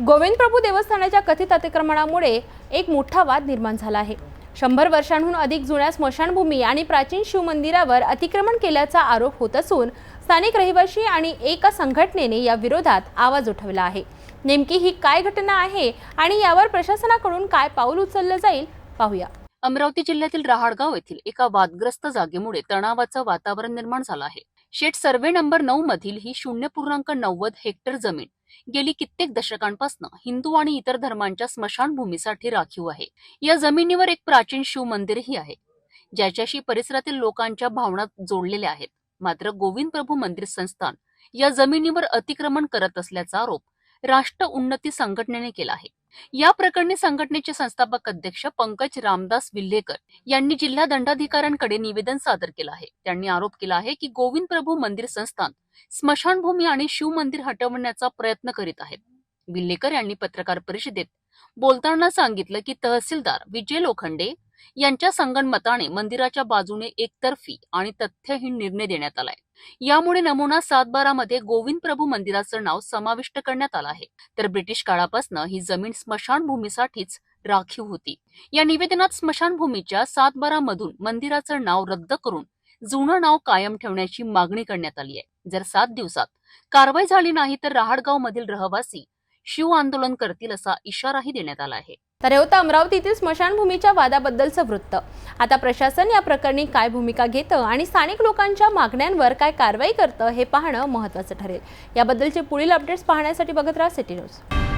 गोविंद प्रभू देवस्थानाच्या कथित अतिक्रमणामुळे एक मोठा वाद निर्माण झाला आहे. शंभर वर्षांहून अधिक जुन्या स्मशानभूमी आणि प्राचीन शिवमंदिरावर अतिक्रमण केल्याचा आरोप होत असून स्थानिक रहिवासी आणि एका संघटनेने या विरोधात आवाज उठवला आहे. नेमकी ही काय घटना आहे आणि यावर प्रशासनाकडून काय पाऊल उचललं जाईल पाहूया. अमरावती जिल्ह्यातील रहाडगाव येथील एका वादग्रस्त जागेमुळे तणावाचं वातावरण निर्माण झालं आहे. शेट सर्वे नंबर नऊ मधील ही शून्य पूर्णांक नव्वद हेक्टर जमीन गेली कित्येक दशकांपासून हिंदू आणि इतर धर्मांच्या स्मशानभूमीसाठी राखीव आहे. या जमिनीवर एक प्राचीन शिव मंदिरही आहे ज्याच्याशी परिसरातील लोकांच्या भावना जोडलेल्या आहेत. मात्र गोविंद प्रभू मंदिर संस्थान या जमिनीवर अतिक्रमण करत असल्याचा आरोप राष्ट्र उन्नती संघटनेने केला आहे. या प्रकरणी संघटनेचे संस्थापक अध्यक्ष पंकज रामदास विल्हेकर यांनी जिल्हा दंडाधिकाऱ्यांकडे निवेदन सादर केलं आहे. त्यांनी आरोप केला आहे की गोविंद प्रभू मंदिर संस्थान स्मशानभूमी आणि शिव मंदिर हटवण्याचा प्रयत्न करीत आहेत. विल्हेकर यांनी पत्रकार परिषदेत बोलताना सांगितलं की तहसीलदार विजय लोखंडे यांच्या संगणमताने मंदिराच्या बाजूने एकतर्फी आणि तथ्यहीन निर्णय देण्यात आलाय. यामुळे नमुना सातबारामध्ये गोविंद प्रभू मंदिराचं नाव समाविष्ट करण्यात आलं आहे. तर ब्रिटिश काळापासून ही जमीन स्मशानभूमीसाठीच राखीव होती. या निवेदनात स्मशानभूमीच्या सातबारामधून मंदिराचं नाव रद्द करून जुनं नाव कायम ठेवण्याची मागणी करण्यात आली आहे. जर सात दिवसात कारवाई झाली नाही तर रहाडगाव मधील रहिवासी शिव आंदोलन करतील असा इशाराही देण्यात आला आहे. तर हे होतं अमरावतीतील स्मशानभूमीच्या वादाबद्दलचं वृत्त. आता प्रशासन या प्रकरणी काय भूमिका घेतं आणि स्थानिक लोकांच्या मागण्यांवर काय कारवाई करतं हे पाहणं महत्त्वाचं ठरेल. याबद्दलचे पुढील अपडेट्स पाहण्यासाठी बघत राहा सिटी न्यूज